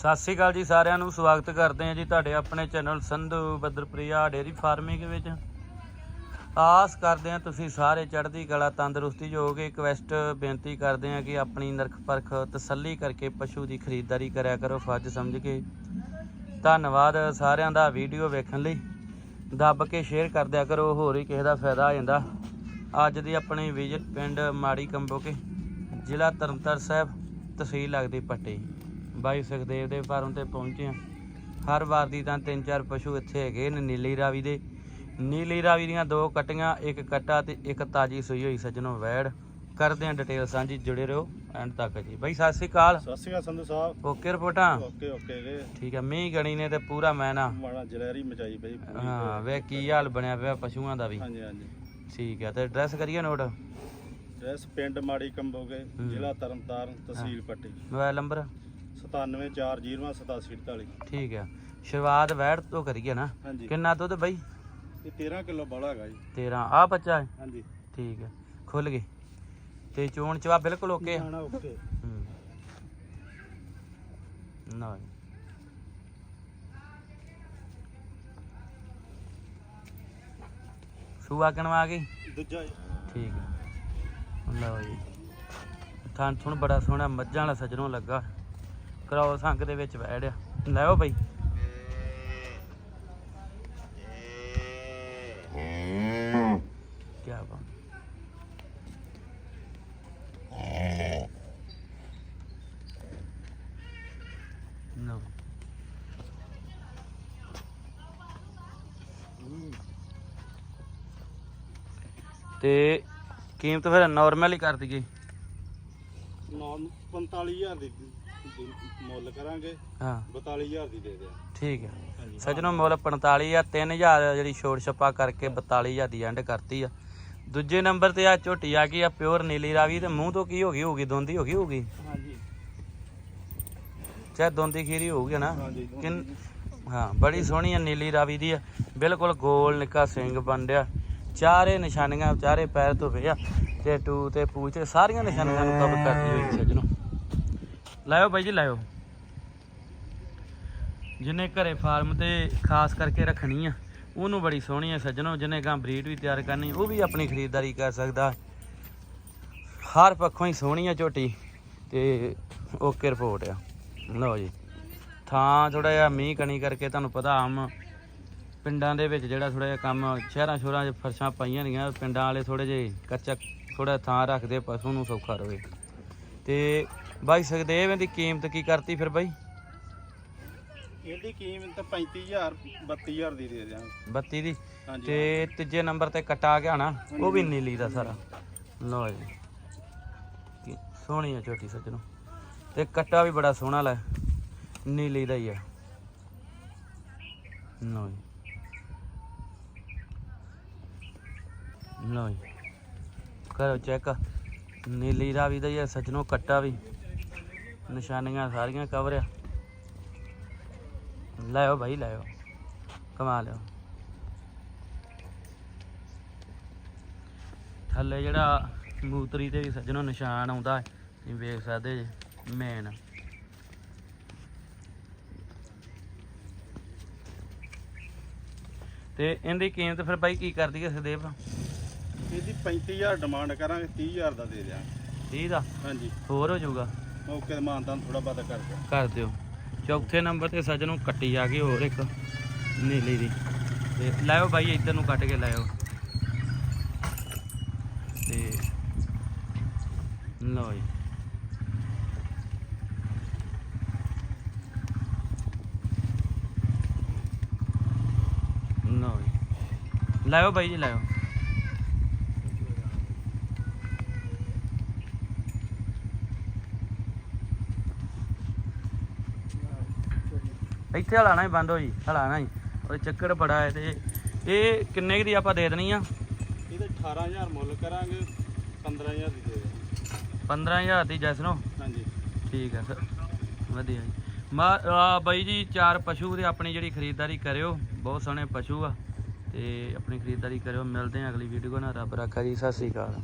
ਸਤਿ ਸ੍ਰੀ ਅਕਾਲ ਜੀ ਸਾਰਿਆਂ ਨੂੰ, ਸਵਾਗਤ ਕਰਦੇ ਹਾਂ ਜੀ ਤੁਹਾਡੇ ਆਪਣੇ ਚੈਨਲ ਸੰਧੂ ਬੱਦਰਪ੍ਰਿਆ ਡੇਰੀ ਫਾਰਮਿੰਗ ਵਿੱਚ। ਆਸ ਕਰਦੇ ਹਾਂ ਤੁਸੀਂ ਸਾਰੇ ਚੜ੍ਹਦੀ ਕਲਾ, ਤੰਦਰੁਸਤੀ ਜੋਗੇ ਰਿਕਵੈਸਟ ਬੇਨਤੀ ਕਰਦੇ ਹਾਂ ਕਿ ਆਪਣੀ ਨਰਖ ਪਰਖ ਤਸੱਲੀ ਕਰਕੇ ਪਸ਼ੂ ਦੀ ਖਰੀਦਦਾਰੀ ਕਰਿਆ ਕਰੋ ਫਰਜ਼ ਸਮਝ ਕੇ। ਧੰਨਵਾਦ ਸਾਰਿਆਂ ਦਾ ਵੀਡੀਓ ਵੇਖਣ ਲਈ। ਦੱਬ ਕੇ ਸ਼ੇਅਰ ਕਰ ਦਿਆ ਕਰੋ, ਹੋਰ ਹੀ ਕਿਸੇ ਦਾ ਫਾਇਦਾ ਆ ਜਾਂਦਾ। ਅੱਜ ਦੀ ਆਪਣੀ ਵਿਜ਼ਿਟ ਪਿੰਡ ਮਾੜੀ ਕੰਬੋਕੇ, ਜ਼ਿਲ੍ਹਾ ਤਰਨਤਾਰਨ ਸਾਹਿਬ, ਤਹਿਸੀਲ ਲੱਗਦੀ ਪੱਟੀ। ਬਾਈ ਸੁਖਦੇਵ ਦੇ ਫਾਰਮ ਤੇ ਪਹੁੰਚੇ ਹਾਂ। ਹਰ ਵਾਰ ਦੀ ਤਾਂ ਤਿੰਨ ਚਾਰ ਪਸ਼ੂ ਇੱਥੇ ਹੈਗੇ ਨੇ ਨੀਲੀ ਰਾਵੀ ਦੇ। ਨੀਲੀ ਰਾਵੀ ਦੀਆਂ ਦੋ ਕਟੀਆਂ ਇੱਕ ਕਟਾ ਤੇ ਇੱਕ ਤਾਜੀ ਸੂਈ ਹੋਈ ਸੱਜਣੋ ਵੈੜ। ਕਰਦੇ ਹਾਂ ਡਿਟੇਲ ਸਾਂਝੀ ਜੁੜੇ ਰਹੋ ਐਂਡ ਤੱਕ ਜੀ। ਬਾਈ ਸਤਿ ਸ੍ਰੀ ਅਕਾਲ। ਸਤਿ ਸ਼੍ਰੀ ਅਕਾਲ ਸੰਧੂ ਸਾਹਿਬ। ਓਕੇ ਰਿਪੋਰਟਾਂ? ਓਕੇ ਓਕੇ ਗੇ ਠੀਕ ਹੈ ਮੀਂਹ ਗਣੀ ਨੇ ਤੇ ਪੂਰਾ ਮੈਨਾ ਮਾਣਾ ਜਲੈਰੀ ਮਚਾਈ ਬਈ ਹਾਂ ਵੇ ਕੀ ਹਾਲ ਬਣਿਆ ਪਿਆ ਪਸ਼ੂਆਂ ਦਾ ਵੀ। ਹਾਂਜੀ ਹਾਂਜੀ। ਠੀਕ ਹੈ ਤੇ ਐਡਰੈਸ ਕਰੀਏ ਨੋਟ ਐਸ ਪਿੰਡ ਮਾੜੀ ਕੰਬੋਗੇ। ਜ਼ਿਲ੍ਹਾ ਤਰਨਤਾਰਨ ਤਹਿਸੀਲ ਪੱਟੀ। Mobile number? 974047 ਠੀਕ ਹੈ ਸ਼ੁਰੂਆਤ ਵੈੜ ਤੋਂ ਕਰੀਏ ਨਾ। ਹਾਂਜੀ। ਕਿੰਨਾ ਦੁੱਧ ਬਾਈ? ਇਹ 13 ਕਿਲੋ ਬਾਲਾ ਹੈਗਾ ਜੀ। 13 ਆ ਬੱਚਾ ਹੈ? ਹਾਂਜੀ। ਠੀਕ ਹੈ ਖੁੱਲ ਗਏ। ਤੇ ਚੋਣ ਚਵਾ ਬਿਲਕੁਲ ਓਕੇ ਆ। ਖਾਣਾ ਓਕੇ। ਹੂੰ। ਨਾ ਸੂਆ ਕਣਵਾ ਗਈ? ਦੂਜਾ ਜੀ। ਠੀਕ ਹੈ ਲਓ ਜੀ। ਥਾਂ ਥੁਣ ਬੜਾ ਸੋਹਣਾ ਮੱਝਾਂ ਵਾਲਾ ਸਜਣੋਂ ਲੱਗਾ। ਕਰਾਓ, ਸੰਗ ਦੇ ਵਿੱਚ ਬੈੜਿਆ ਲੈਓ ਬਈ। ਕੀ ਬਾਤ। ਨੋ ਤੇ ਕੀਮਤ ਫਿਰ ਨਾਰਮਲ ਹੀ ਕਰ ਦਈਏ। ਨੌ 45000 ਦੀ ਦੀ ਮੁੱਲ ਕਰਾਂਗੇ ਹਾਂ। 42000 ਦੀ ਦੇ ਦਿਆਂ ਠੀਕ ਹੈ। ਸੱਜਣੋ ਮੁੱਲ 45 ਆ 3000 ਜਿਹੜੀ ਛੋੜ ਛੱਪਾ ਕਰਕੇ 42000 ਦੀ ਐਂਡ ਕਰਤੀ ਆ। ਦੂਜੇ ਨੰਬਰ ਤੇ ਆ ਝੋਟੀ ਆ ਗਈ ਆ ਪਿਓਰ ਨੀਲੀ ਰਾਵੀ ਤੇ ਮੂੰਹ ਤੋਂ ਕੀ ਹੋ ਗਈ ਹੋਊਗੀ ਦੋਂਦੀ ਹੋ ਗਈ ਹੋਊਗੀ ਹਾਂਜੀ। ਚਾਹੇ ਦੋਂਦੀ ਖੀਰੀ ਹੋਊਗੀ ਨਾ। ਕਿੰਨ ਹਾਂ ਬੜੀ ਸੋਹਣੀ ਆ ਨੀਲੀ ਰਾਵੀ ਦੀ ਆ। ਬਿਲਕੁਲ ਗੋਲ ਨਿੱਕਾ ਸਿੰਘ ਬੰਡਿਆ ਚਾਰੇ ਨਿਸ਼ਾਨੀਆਂ ਚਾਰੇ ਪੈਰ ਧੋਵੇ ਆ ਤੇ ਟੂ ਤੇ ਪੂਛ ਤੇ ਸਾਰੀਆਂ ਨਿਸ਼ਾਨੀਆਂ ਨੂੰ ਕਵਰ ਕਰਦੀ ਹੋਈ ਸੱਜਣੋ। ਲਾਇਓ ਬਾਈ ਜੀ, ਲਾਇਓ। ਜਿਹਨੇ ਘਰੇ ਫਾਰਮ ਤੇ ਖਾਸ ਕਰਕੇ ਰੱਖਣੀ ਆ, ਉਹਨੂੰ ਬੜੀ ਸੋਹਣੀ ਆ ਸੱਜਣੋ, ਜਿਹਨੇ ਗਾਂ ਬਰੀਡ ਵੀ ਤਿਆਰ ਕਰਨੀ, ਉਹ ਵੀ ਆਪਣੀ ਖਰੀਦਦਾਰੀ ਕਰ ਸਕਦਾ। ਹਰ ਪੱਖੋਂ ਹੀ ਸੋਹਣੀ ਆ ਝੋਟੀ, ਤੇ ਓਕੇ ਰਿਪੋਰਟ ਆ। ਲਓ ਜੀ, ਥਾਂ ਥੋੜਾ ਜਿਹਾ ਮੀਂਹ ਕਣੀ ਕਰਕੇ ਤੁਹਾਨੂੰ ਪਤਾ ਆਮ ਪਿੰਡਾਂ ਦੇ ਵਿੱਚ ਜਿਹੜਾ ਥੋੜਾ ਜਿਹਾ ਕੰਮ, ਸ਼ਹਿਰਾਂ ਸ਼ੋਰਾਂ 'ਚ ਫਰਸ਼ਾਂ ਪਾਈਆਂ ਨੇਗੀਆਂ ਪਿੰਡਾਂ ਵਾਲੇ ਥੋੜੇ ਜਿਹੇ ਕੱਚਾ ਥੋੜਾ ਥਾਂ ਰੱਖਦੇ, ਪਸ਼ੂ ਨੂੰ ਸੌਖਾ ਰਵੇ। ਤੇ ਬਾਈ ਸੁਖਦੇਵ ਇਹਦੀ ਕੀਮਤ ਕੀ ਕਰਤੀ ਫਿਰ ਬਾਈ? ਇਹਦੀ ਕੀਮਤ 35000 32000 ਦੀ ਦੇ ਦਿਆਂ 32 ਦੀ? ਹਾਂਜੀ ਤੇ ਤੀਜੇ ਨੰਬਰ ਤੇ ਕਟਾ ਗਿਆ ਨਾ ਉਹ ਵੀ ਨੀਲੀ ਦਾ ਸਾਰਾ। ਲਓ ਜੀ। ਕੀ ਸੋਹਣੀ ਆ ਝੋਟੀ ਸੱਜਣੋ ਤੇ ਕੱਟਾ ਵੀ ਬੜਾ ਸੋਹਣਾ ਲੈ ਨੀਲੀ ਦਾ ਹੀ ਆ। ਲਓ ਜੀ। ਲਓ ਜੀ। ਕਰੋ ਚੈੱਕ। ਨੀਲੀ ਦਾ ਵੀ ਦਾ ਹੀ ਆ ਸੱਜਣੋ ਕੱਟਾ ਵੀ। ਨਿਸ਼ਾਨੀਆਂ ਸਾਰੀਆਂ ਕਵਰ ਆ। ਲਾਇਓ ਭਾਈ ਲਾਇਓ। ਕਮਾ ਲਿਓ ਥੱਲੇ ਜਿਹੜਾ ਮੂਤਰੀ ਤੇ ਵੀ ਸੱਜਣੋ ਨਿਸ਼ਾਨ ਆਉਂਦਾ ਹੈ ਤੁਸੀਂ ਵੇਖ ਸਕਦੇ ਜੇ ਮੇਨ ਤੇ ਇਹਦੀ ਕੀਮਤ ਫਿਰ ਬਾਈ ਕੀ ਕਰਦੀ ਹੈ ਸਦੇਵ ਇਹਦੀ 35000 ਡਿਮਾਂਡ ਕਰਾਂਗੇ 30000 ਦਾ ਦੇ ਦਿਆਂ 30 ਦਾ? ਹਾਂਜੀ। ਹੋਰ ਹੋ ਜਾਊਗਾ। ਮੌਕੇ ਤੇ ਮਾਨਤਾਨ ਥੋੜਾ ਬਹੁਤਾ ਕਰ ਦਿਆਂ ਕਰ ਦਿਓ। ਚੌਥੇ ਨੰਬਰ ਤੇ ਸੱਜਣੋਂ ਕੱਟੀ ਆ ਗਈ ਹੋਰ ਇੱਕ ਨੀਲੀ ਦੀ। ਤੇ ਲਾਇਓ ਬਾਈ, ਇੱਧਰ ਨੂੰ ਕੱਟ ਕੇ ਲਾਇਓ। ਤੇ ਜੀ। ਲਓ ਜੀ। ਲਾਇਓ ਬਾਈ ਜੀ, ਲਾਇਓ। ਇੱਥੇ ਹਲਾਣਾ ਹੀ ਬੰਦ ਹੋ ਜੀ ਹਲਾਣਾ ਹੀ। ਉਹ ਚੱਕਰ ਬੜਾ ਹੈ ਤੇ ਇਹ ਕਿੰਨੇ ਕੁ ਦੀ ਆਪਾਂ ਦੇ ਦੇਣੀ ਆ? ਇਹਦੇ 18000 ਮੁੱਲ ਕਰਾਂਗੇ 15000 ਦੀ ਦੇ ਦਿਆਂ 15000 ਦੀ ਜੈਸਨੋ? ਹਾਂਜੀ। ਠੀਕ ਹੈ ਸਰ ਵਧੀਆ ਜੀ। ਮਾ ਬਾਈ ਜੀ ਚਾਰ ਪਸ਼ੂ ਦੇ ਆਪਣੀ ਜਿਹੜੀ ਖਰੀਦਦਾਰੀ ਕਰਿਓ ਬਹੁਤ ਸੋਹਣੇ ਪਸ਼ੂ ਆ। ਤੇ ਆਪਣੀ ਖਰੀਦਦਾਰੀ ਕਰਿਓ ਮਿਲਦੇ ਆ ਅਗਲੀ ਵੀਡੀਓ ਨਾਲ। ਰੱਬ ਰੱਖਾ ਜੀ ਸਤਿ ਸ੍ਰੀ ਅਕਾਲ।